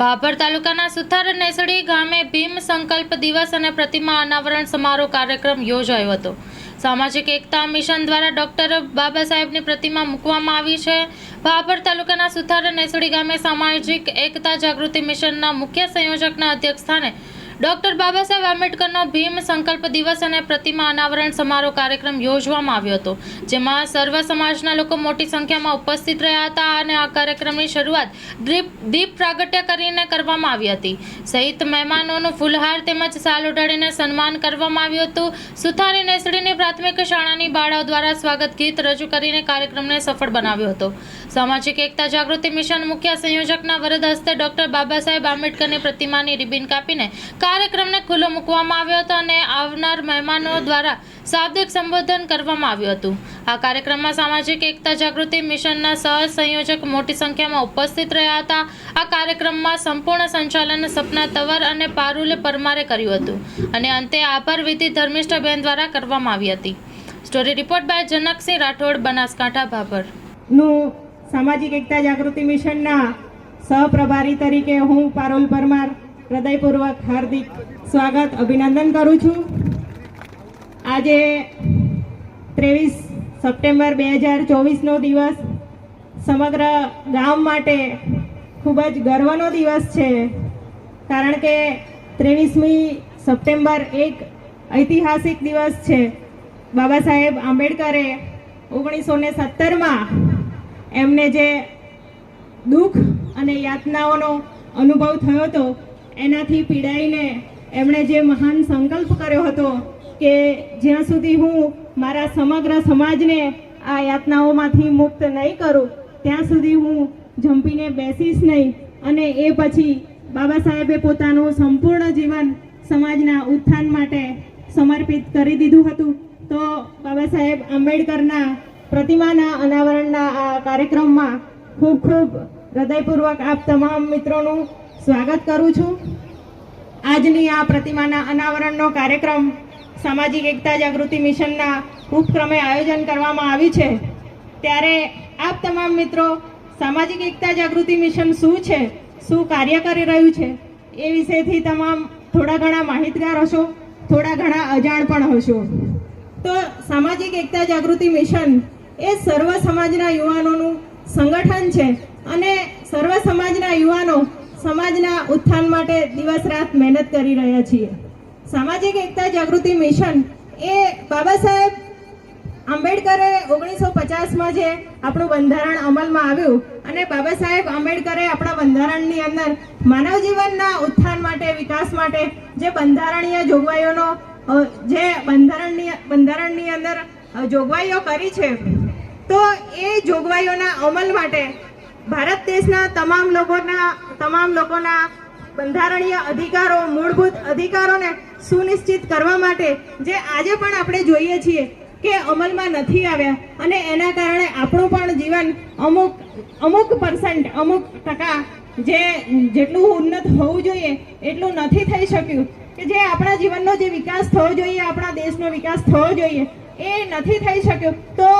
ભાભર તાલુકાના સુથાર નેસડી ગામે ભીમ સંકલ્પ દિવસ અને પ્રતિમા અનાવરણ સમારોહ કાર્યક્રમ યોજાયો હતો. સામાજિક એકતા મિશન દ્વારા ડોક્ટર બાબા સાહેબની પ્રતિમા મૂકવામાં આવી છે. ભાભર તાલુકાના સુથાર નેસડી ગામે સામાજિક એકતા જાગૃતિ મિશનના મુખ્ય સંયોજકના અધ્યક્ષસ્થાને ડોક્ટર બાબા સાહેબ આંબેડકરનો ભીમ સંકલ્પ દિવસ અને પ્રતિમા અનાવરણ સમારોહ કાર્યક્રમ યોજવામાં આવ્યો હતો, જેમાં સર્વ સમાજના લોકો મોટી સંખ્યામાં ઉપસ્થિત રહ્યા હતા અને આ કાર્યક્રમની શરૂઆત દીપ પ્રાગટ્ય કરીને કરવામાં આવી હતી. સહિત મહેમાનોનું ફૂલહાર તેમજ સાલ ઉડાડીને સન્માન કરવામાં આવ્યું હતું. સુથારી નેસડીની પ્રાથમિક શાળાની બાળાઓ દ્વારા સ્વાગત ગીત રજૂ કરીને કાર્યક્રમને સફળ બનાવ્યો હતો. સામાજિક એકતા જાગૃતિ મિશન મુખ્ય સંયોજકના વરદ હસ્તે ડોક્ટર બાબા સાહેબ આંબેડકરની પ્રતિમાની રિબિન કાપીને કાર્યક્રમને ખુલ્લો મૂકવામાં આવ્યો હતો અને આવનાર મહેમાનો દ્વારા શાબ્દિક સંબોધન કરવામાં આવ્યું હતું. આ કાર્યક્રમમાં સામાજિક એકતા જાગૃતિ મિશનના સહ સંયોજક મોટી સંખ્યામાં ઉપસ્થિત રહ્યા હતા. આ કાર્યક્રમમાં સંપૂર્ણ સંચાલન સપના તવર અને પારુલ પરમારે કર્યું હતું અને અંતે આભાર વિધિ ધર્મિષ્ઠબેન દ્વારા કરવામાં આવી હતી. Story report by Janaksinh Rathod, Banaskantha, Bhabhar. નું સામાજિક એકતા જાગૃતિ મિશનના સહપ્રભારી તરીકે હું પારુલ પરમાર હૃદયપૂર્વક હાર્દિક સ્વાગત, અભિનંદન કરું છું. આજે ત્રેવીસ સપ્ટેમ્બર બે હજાર ચોવીસનો દિવસ. સમગ્ર ગામ માટે ખૂબ જ ગર્વનો દિવસ છે, કારણ કે ત્રેવીસમી સપ્ટેમ્બર એક ઐતિહાસિક દિવસ છે. બાબા સાહેબ આંબેડકરે ઓગણીસો ને સત્તરમાં એમને જે દુઃખ અને યાતનાઓનો અનુભવ થયો હતો એનાથી પીડાઈને એમણે જે મહાન સંકલ્પ કર્યો હતો કે જ્યાં સુધી હું મારા સમગ્ર સમાજને આ યાતનાઓમાંથી મુક્ત નહીં કરું, ત્યાં સુધી હું જંપીને બેસીશ નહીં. અને એ પછી બાબા સાહેબે પોતાનું સંપૂર્ણ જીવન સમાજના ઉત્થાન માટે સમર્પિત કરી દીધું હતું. તો બાબા સાહેબ આંબેડકરના પ્રતિમાના અનાવરણના આ કાર્યક્રમમાં ખૂબ ખૂબ હૃદયપૂર્વક આપ તમામ મિત્રોનું સ્વાગત કરું છું. આજની આ પ્રતિમાના અનાવરણનો કાર્યક્રમ સામાજિક એકતા જાગૃતિ મિશનના ઉપક્રમે આયોજન કરવામાં આવ્યું છે. ત્યારે આપ તમામ મિત્રો, સામાજિક એકતા જાગૃતિ મિશન શું છે? શું કાર્ય કરી રહ્યું છે? એ વિશેથી તમામ થોડા ઘણા માહિતગાર હશો, થોડા ઘણા અજાણ પણ હશો. તો સામાજિક એકતા જાગૃતિ મિશન એ સર્વ સમાજના યુવાનોનું સંગઠન છે અને સર્વ સમાજના યુવાનો સમાજના ઉત્થાન માટે દિવસ રાત મહેનત કરી રહ્યા છીએ. સામાજિક એકતા જાગૃતિ મિશન એ બાબા સાહેબ આંબેડકરે ઓગણીસો પચાસમાં જે આપણું બંધારણ અમલમાં આવ્યું અને બાબા સાહેબ આંબેડકરે આપણા બંધારણની અંદર માનવ જીવનના ઉત્થાન માટે, વિકાસ માટે જે બંધારણીય જોગવાઈઓનો જે બંધારણની બંધારણની અંદર જોગવાઈઓ કરી છે, તો એ જોગવાઈઓના અમલ માટે ભારત દેશના તમામ લોકોના તમામ લોકોના બંધારણીય અધિકારો, મૂળભૂત અધિકારોને સુનિશ્ચિત કરવા માટે જે આજે પણ આપણે જોઈએ છીએ કે અમલમાં નથી આવ્યા અને એના કારણે આપણું પણ જીવન અમુક અમુક પર્સન્ટ અમુક ટકા જે જેટલું ઉન્નત હોવું જોઈએ એટલું નથી થઈ શક્યું. કે જે આપણા જીવનનો જે વિકાસ થવો જોઈએ, આપણા દેશનો વિકાસ થવો જોઈએ એ નથી થઈ શક્યું. તો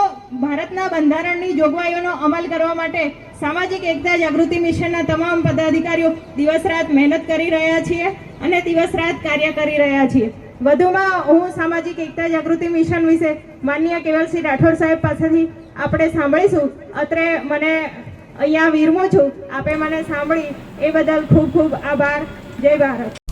ભારતના બંધારણની જોગવાઈઓનો અમલ કરવા માટે સામાજિક એકતા જાગૃતિ મિશનના તમામ પદાધિકારીઓ દિવસ રાત મહેનત કરી રહ્યા છીએ અને દિવસ રાત કાર્ય કરી રહ્યા છીએ. વધુમાં હું સામાજિક એકતા જાગૃતિ મિશન વિશે માનનીય કેવલસિંહ રાઠોડ સાહેબ પાસેથી આપણે સાંભળીશું. અત્રે મને અહીંયા વિરમું છું. આપે મને સાંભળી એ બદલ ખૂબ ખૂબ આભાર. જય ભારત.